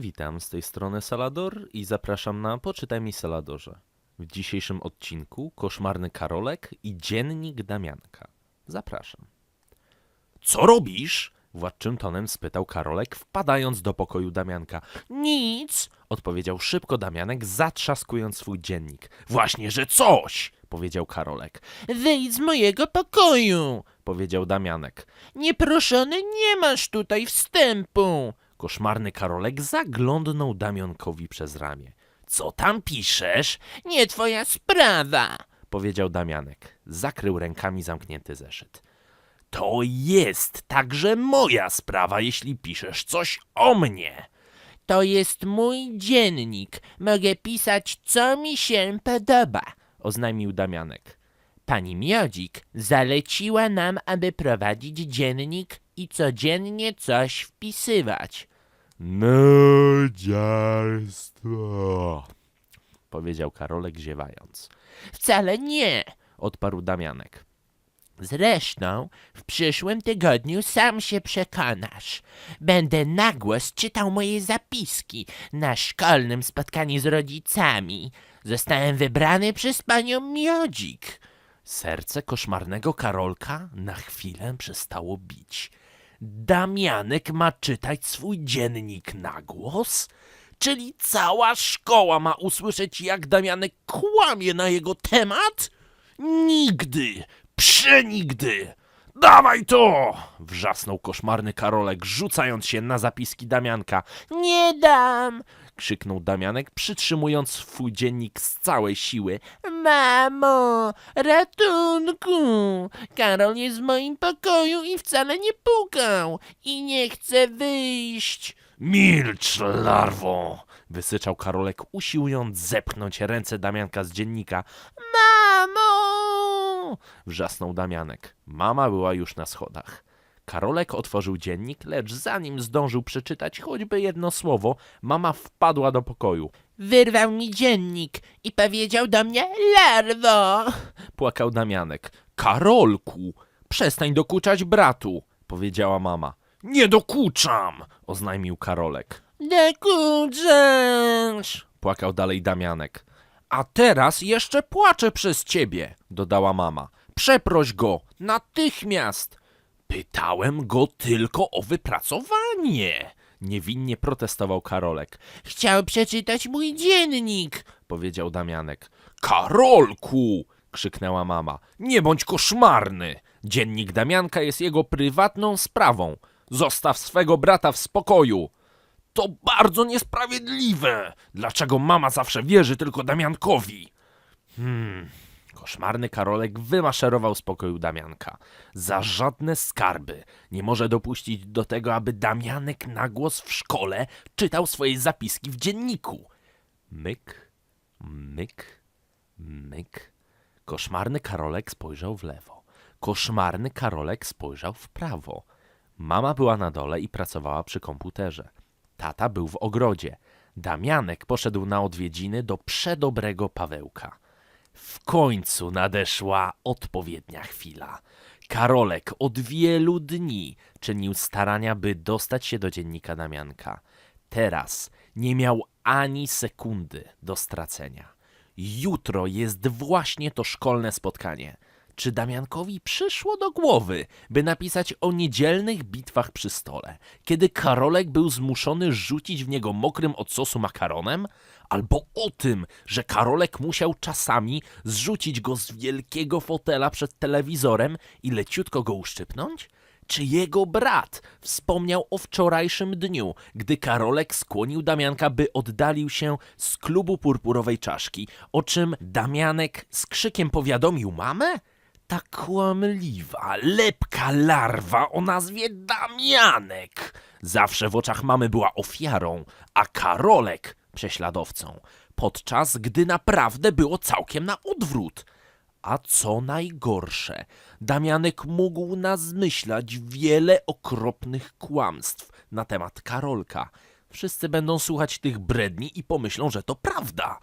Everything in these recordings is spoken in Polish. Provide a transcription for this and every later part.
Witam z tej strony Salador i zapraszam na Poczytaj mi Saladorze. W dzisiejszym odcinku koszmarny Karolek i dziennik Damianka. Zapraszam. Co robisz? Władczym tonem spytał Karolek, wpadając do pokoju Damianka. Nic, odpowiedział szybko Damianek, zatrzaskując swój dziennik. Właśnie, że coś, powiedział Karolek. Wyjdź z mojego pokoju, powiedział Damianek. Nieproszony nie masz tutaj wstępu. Koszmarny Karolek zaglądnął Damiankowi przez ramię. Co tam piszesz? Nie twoja sprawa, powiedział Damianek. Zakrył rękami zamknięty zeszyt. To jest także moja sprawa, jeśli piszesz coś o mnie. To jest mój dziennik. Mogę pisać, co mi się podoba, oznajmił Damianek. Pani Miodzik zaleciła nam, aby prowadzić dziennik i codziennie coś wpisywać. Nudziarstwo, powiedział Karolek ziewając. Wcale nie, odparł Damianek. Zresztą w przyszłym tygodniu sam się przekonasz. Będę na głos czytał moje zapiski na szkolnym spotkaniu z rodzicami. Zostałem wybrany przez panią Miodzik. Serce koszmarnego Karolka na chwilę przestało bić. Damianek ma czytać swój dziennik na głos? Czyli cała szkoła ma usłyszeć, jak Damianek kłamie na jego temat? Nigdy! Przenigdy! Dawaj to! Wrzasnął koszmarny Karolek, rzucając się na zapiski Damianka. Nie dam! Krzyknął Damianek, przytrzymując swój dziennik z całej siły. Mamo, ratunku! Karol jest w moim pokoju i wcale nie pukał i nie chce wyjść. Milcz, larwo! wysyczał Karolek, usiłując zepchnąć ręce Damianka z dziennika. Mamo! wrzasnął Damianek. Mama była już na schodach. Karolek otworzył dziennik, lecz zanim zdążył przeczytać choćby jedno słowo, mama wpadła do pokoju. Wyrwał mi dziennik i powiedział do mnie larwo! Płakał Damianek. Karolku, przestań dokuczać bratu, powiedziała mama. Nie dokuczam, oznajmił Karolek. Dokuczasz! Płakał dalej Damianek. A teraz jeszcze płaczę przez ciebie, dodała mama. Przeproś go, natychmiast! Pytałem go tylko o wypracowanie. Niewinnie protestował Karolek. Chciał przeczytać mój dziennik, powiedział Damianek. Karolku! krzyknęła mama. Nie bądź koszmarny! Dziennik Damianka jest jego prywatną sprawą. Zostaw swego brata w spokoju. To bardzo niesprawiedliwe. Dlaczego mama zawsze wierzy tylko Damiankowi? Hmm. Koszmarny Karolek wymaszerował z pokoju Damianka. Za żadne skarby nie może dopuścić do tego, aby Damianek na głos w szkole czytał swoje zapiski w dzienniku. Myk, myk, myk. Koszmarny Karolek spojrzał w lewo. Koszmarny Karolek spojrzał w prawo. Mama była na dole i pracowała przy komputerze. Tata był w ogrodzie. Damianek poszedł na odwiedziny do przedobrego Pawełka. W końcu nadeszła odpowiednia chwila. Karolek od wielu dni czynił starania, by dostać się do dziennika Damianka. Teraz nie miał ani sekundy do stracenia. Jutro jest właśnie to szkolne spotkanie. Czy Damiankowi przyszło do głowy, by napisać o niedzielnych bitwach przy stole, kiedy Karolek był zmuszony rzucić w niego mokrym od sosu makaronem? Albo o tym, że Karolek musiał czasami zrzucić go z wielkiego fotela przed telewizorem i leciutko go uszczypnąć? Czy jego brat wspomniał o wczorajszym dniu, gdy Karolek skłonił Damianka, by oddalił się z klubu purpurowej czaszki, o czym Damianek z krzykiem powiadomił mamę? Ta kłamliwa, lepka larwa o nazwie Damianek zawsze w oczach mamy była ofiarą, a Karolek prześladowcą, podczas gdy naprawdę było całkiem na odwrót. A co najgorsze, Damianek mógł nazmyślać wiele okropnych kłamstw na temat Karolka. Wszyscy będą słuchać tych bredni i pomyślą, że to prawda.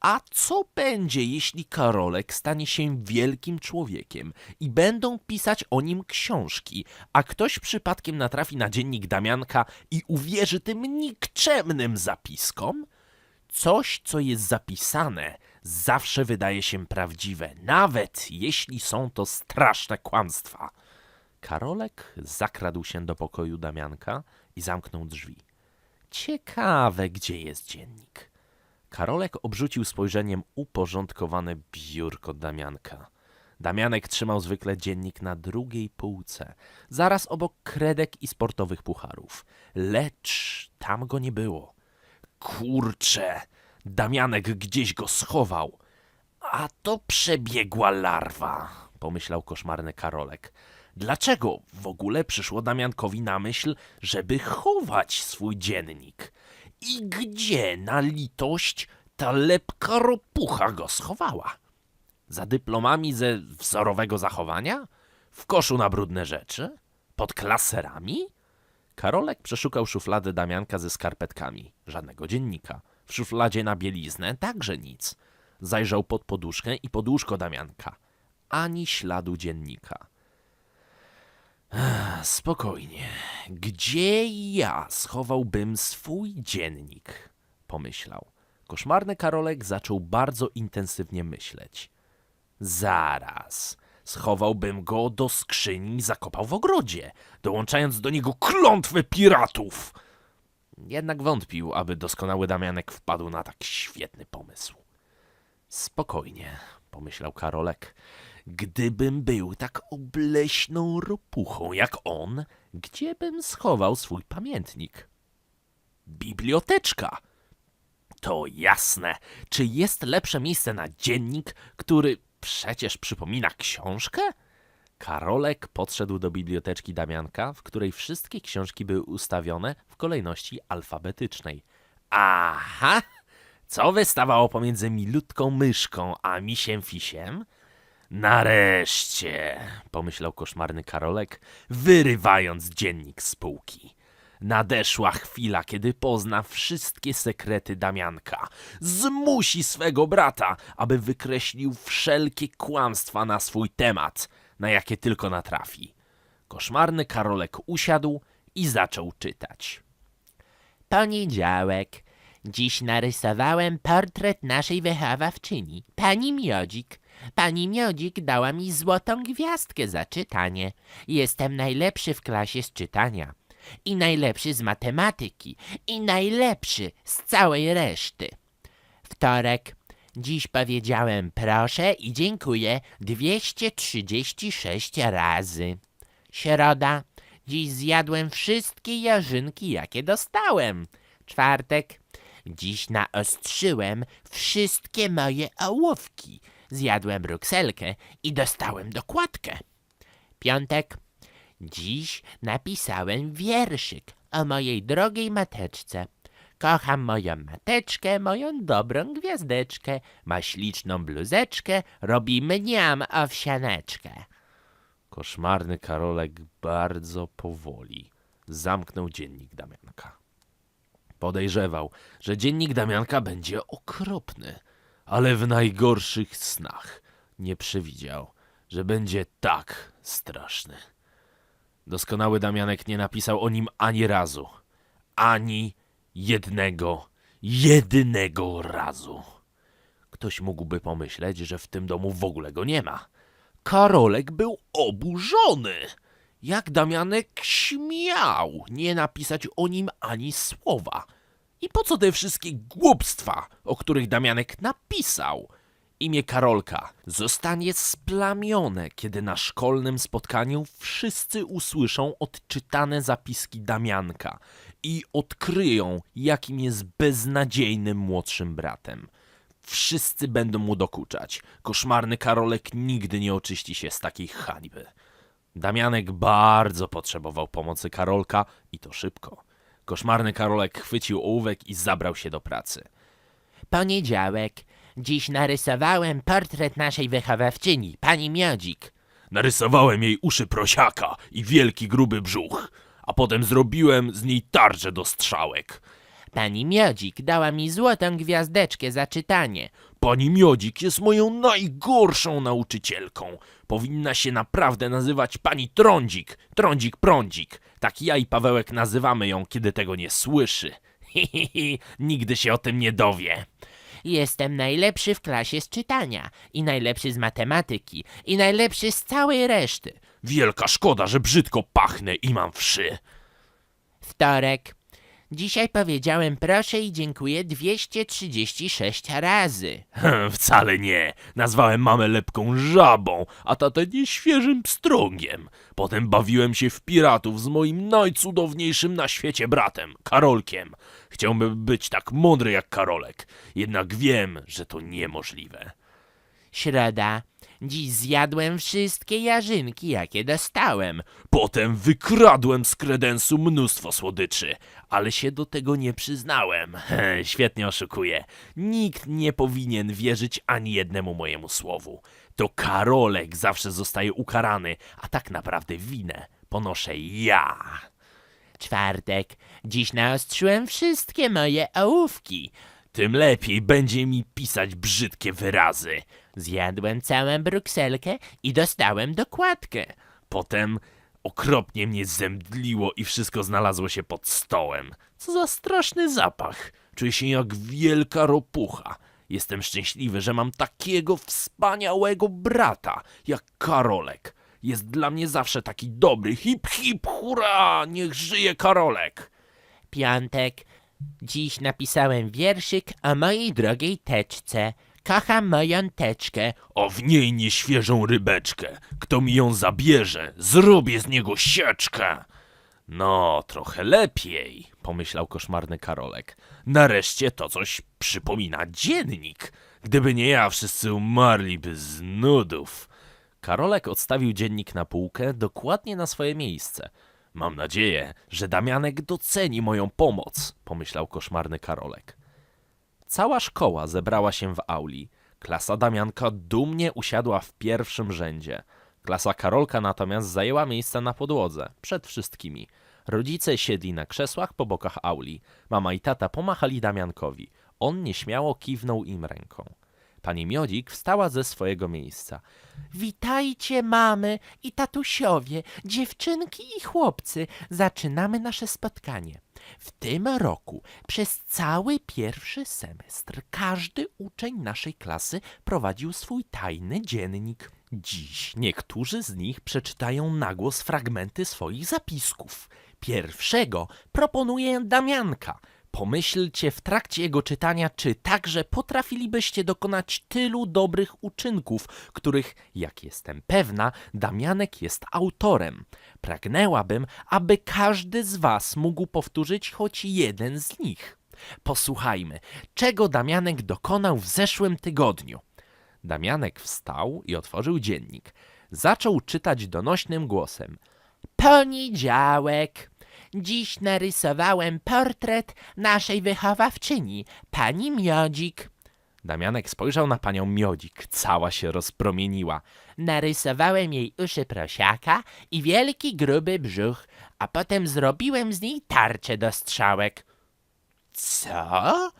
A co będzie, jeśli Karolek stanie się wielkim człowiekiem i będą pisać o nim książki, a ktoś przypadkiem natrafi na dziennik Damianka i uwierzy tym nikczemnym zapiskom? Coś, co jest zapisane, zawsze wydaje się prawdziwe, nawet jeśli są to straszne kłamstwa. Karolek zakradł się do pokoju Damianka i zamknął drzwi. Ciekawe, gdzie jest dziennik. Karolek obrzucił spojrzeniem uporządkowane biurko Damianka. Damianek trzymał zwykle dziennik na drugiej półce, zaraz obok kredek i sportowych pucharów. Lecz tam go nie było. Kurcze! Damianek gdzieś go schował. A to przebiegła larwa, pomyślał koszmarny Karolek. Dlaczego w ogóle przyszło Damiankowi na myśl, żeby chować swój dziennik? I gdzie na litość ta lepka ropucha go schowała? Za dyplomami ze wzorowego zachowania? W koszu na brudne rzeczy? Pod klaserami? Karolek przeszukał szufladę Damianka ze skarpetkami. Żadnego dziennika. W szufladzie na bieliznę także nic. Zajrzał pod poduszkę i pod łóżko Damianka. Ani śladu dziennika. Spokojnie. Gdzie ja schowałbym swój dziennik? Pomyślał. Koszmarny Karolek zaczął bardzo intensywnie myśleć. Zaraz. Schowałbym go do skrzyni i zakopał w ogrodzie, dołączając do niego klątwę piratów. Jednak wątpił, aby doskonały Damianek wpadł na tak świetny pomysł. Spokojnie, pomyślał Karolek. Gdybym był tak obleśną ropuchą jak on, gdzie bym schował swój pamiętnik? Biblioteczka! To jasne. Czy jest lepsze miejsce na dziennik, który przecież przypomina książkę? Karolek podszedł do biblioteczki Damianka, w której wszystkie książki były ustawione w kolejności alfabetycznej. Aha! Co wystawało pomiędzy milutką myszką a misiem fisiem? Nareszcie, pomyślał koszmarny Karolek, wyrywając dziennik z półki. Nadeszła chwila, kiedy pozna wszystkie sekrety Damianka. Zmusi swego brata, aby wykreślił wszelkie kłamstwa na swój temat, na jakie tylko natrafi. Koszmarny Karolek usiadł i zaczął czytać. Poniedziałek. Dziś narysowałem portret naszej wychowawczyni, pani Miodzik. Pani Miodzik dała mi złotą gwiazdkę za czytanie. Jestem najlepszy w klasie z czytania. I najlepszy z matematyki. I najlepszy z całej reszty. Wtorek. Dziś powiedziałem proszę i dziękuję 236 razy. Środa. Dziś zjadłem wszystkie jarzynki, jakie dostałem. Czwartek. Dziś naostrzyłem wszystkie moje ołówki. Zjadłem brukselkę i dostałem dokładkę. Piątek. Dziś napisałem wierszyk o mojej drogiej mateczce. Kocham moją mateczkę, moją dobrą gwiazdeczkę. Ma śliczną bluzeczkę, robi mniam owsianeczkę. Koszmarny Karolek bardzo powoli zamknął dziennik Damianka. Podejrzewał, że dziennik Damianka będzie okropny, ale w najgorszych snach nie przewidział, że będzie tak straszny. Doskonały Damianek nie napisał o nim ani razu. Ani jednego, jedynego razu. Ktoś mógłby pomyśleć, że w tym domu w ogóle go nie ma. Karolek był oburzony. Jak Damianek śmiał nie napisać o nim ani słowa. I po co te wszystkie głupstwa, o których Damianek napisał? Imię Karolka zostanie splamione, kiedy na szkolnym spotkaniu wszyscy usłyszą odczytane zapiski Damianka i odkryją, jakim jest beznadziejnym młodszym bratem. Wszyscy będą mu dokuczać. Koszmarny Karolek nigdy nie oczyści się z takiej hańby. Damianek bardzo potrzebował pomocy Karolka i to szybko. Koszmarny Karolek chwycił ołówek i zabrał się do pracy. Poniedziałek. Dziś narysowałem portret naszej wychowawczyni, pani Miodzik. Narysowałem jej uszy prosiaka i wielki gruby brzuch, a potem zrobiłem z niej tarczę do strzałek. Pani Miodzik dała mi złotą gwiazdeczkę za czytanie. Pani Miodzik jest moją najgorszą nauczycielką. Powinna się naprawdę nazywać pani Trądzik. Trądzik Prądzik. Tak ja i Pawełek nazywamy ją, kiedy tego nie słyszy. Hi, hi, hi. Nigdy się o tym nie dowie. Jestem najlepszy w klasie z czytania, i najlepszy z matematyki, i najlepszy z całej reszty. Wielka szkoda, że brzydko pachnę i mam wszy. Wtorek. Dzisiaj powiedziałem proszę i dziękuję 236 razy. Wcale nie. Nazwałem mamę lepką żabą, a tatę nieświeżym pstrągiem. Potem bawiłem się w piratów z moim najcudowniejszym na świecie bratem, Karolkiem. Chciałbym być tak mądry jak Karolek, jednak wiem, że to niemożliwe. Środa. Dziś zjadłem wszystkie jarzynki, jakie dostałem. Potem wykradłem z kredensu mnóstwo słodyczy, ale się do tego nie przyznałem. Świetnie oszukuję. Nikt nie powinien wierzyć ani jednemu mojemu słowu. To Karolek zawsze zostaje ukarany, a tak naprawdę winę ponoszę ja. Czwartek. Dziś naostrzyłem wszystkie moje ołówki. Tym lepiej będzie mi pisać brzydkie wyrazy. Zjadłem całą brukselkę i dostałem dokładkę. Potem okropnie mnie zemdliło i wszystko znalazło się pod stołem. Co za straszny zapach. Czuję się jak wielka ropucha. Jestem szczęśliwy, że mam takiego wspaniałego brata jak Karolek. Jest dla mnie zawsze taki dobry. Hip, hip, hurra! Niech żyje Karolek! Piątek. Dziś napisałem wierszyk o mojej drogiej teczce. Kocham moją teczkę. O w niej nieświeżą rybeczkę. Kto mi ją zabierze, zrobię z niego sieczkę. No, trochę lepiej, pomyślał koszmarny Karolek. Nareszcie to coś przypomina dziennik. Gdyby nie ja, wszyscy umarliby z nudów. Karolek odstawił dziennik na półkę dokładnie na swoje miejsce. Mam nadzieję, że Damianek doceni moją pomoc, pomyślał koszmarny Karolek. Cała szkoła zebrała się w auli. Klasa Damianka dumnie usiadła w pierwszym rzędzie. Klasa Karolka natomiast zajęła miejsce na podłodze, przed wszystkimi. Rodzice siedli na krzesłach po bokach auli. Mama i tata pomachali Damiankowi. On nieśmiało kiwnął im ręką. Pani Miodzik wstała ze swojego miejsca. Witajcie mamy i tatusiowie, dziewczynki i chłopcy. Zaczynamy nasze spotkanie. W tym roku przez cały pierwszy semestr każdy uczeń naszej klasy prowadził swój tajny dziennik. Dziś niektórzy z nich przeczytają na głos fragmenty swoich zapisków. Pierwszego proponuje Damianka. Pomyślcie w trakcie jego czytania, czy także potrafilibyście dokonać tylu dobrych uczynków, których, jak jestem pewna, Damianek jest autorem. Pragnęłabym, aby każdy z Was mógł powtórzyć choć jeden z nich. Posłuchajmy, czego Damianek dokonał w zeszłym tygodniu. Damianek wstał i otworzył dziennik. Zaczął czytać donośnym głosem. Poniedziałek. Dziś narysowałem portret naszej wychowawczyni, pani Miodzik. Damianek spojrzał na panią Miodzik. Cała się rozpromieniła. Narysowałem jej uszy prosiaka i wielki, gruby brzuch, a potem zrobiłem z niej tarczę do strzałek. Co?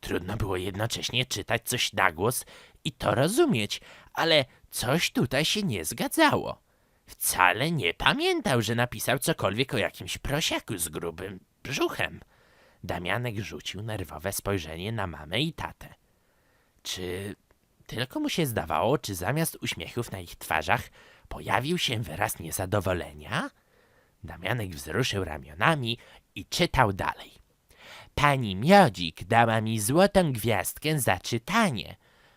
Trudno było jednocześnie czytać coś na głos i to rozumieć, ale coś tutaj się nie zgadzało. Wcale nie pamiętał, że napisał cokolwiek o jakimś prosiaku z grubym brzuchem. Damianek rzucił nerwowe spojrzenie na mamę i tatę. Czy tylko mu się zdawało, czy zamiast uśmiechów na ich twarzach pojawił się wyraz niezadowolenia? Damianek wzruszył ramionami i czytał dalej. Pani Miodzik dała mi złotą gwiazdkę za czytanie.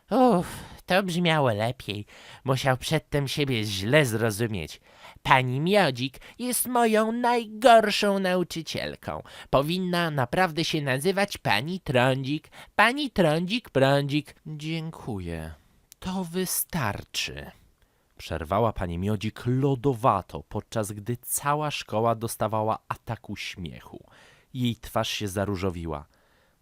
Uff, to brzmiało lepiej. Musiał przedtem siebie źle zrozumieć. Pani Miodzik jest moją najgorszą nauczycielką. Powinna naprawdę się nazywać pani Trądzik. Pani Trądzik Prądzik. Dziękuję. To wystarczy. Przerwała pani Miodzik lodowato, podczas gdy cała szkoła dostawała ataku śmiechu. Jej twarz się zaróżowiła.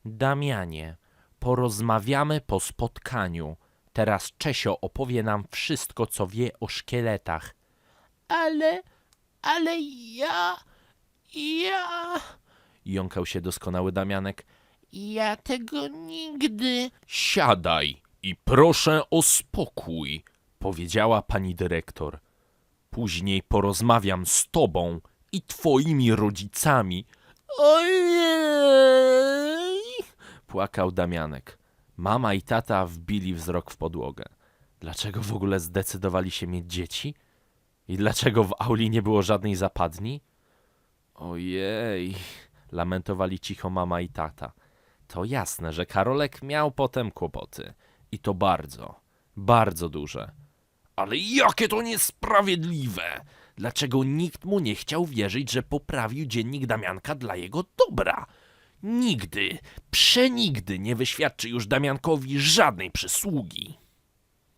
Damianie, porozmawiamy po spotkaniu. Teraz Czesio opowie nam wszystko, co wie o szkieletach. Ale, ale ja, ja... Jąkał się doskonały Damianek. Ja tego nigdy. Siadaj i proszę o spokój, powiedziała pani dyrektor. Później porozmawiam z tobą i twoimi rodzicami. Ojej! Płakał Damianek. Mama i tata wbili wzrok w podłogę. Dlaczego w ogóle zdecydowali się mieć dzieci? I dlaczego w auli nie było żadnej zapadni? Ojej, lamentowali cicho mama i tata. To jasne, że Karolek miał potem kłopoty. I to bardzo, bardzo duże. Ale jakie to niesprawiedliwe! Dlaczego nikt mu nie chciał wierzyć, że poprawił dziennik Damianka dla jego dobra? Nigdy, przenigdy nie wyświadczy już Damiankowi żadnej przysługi.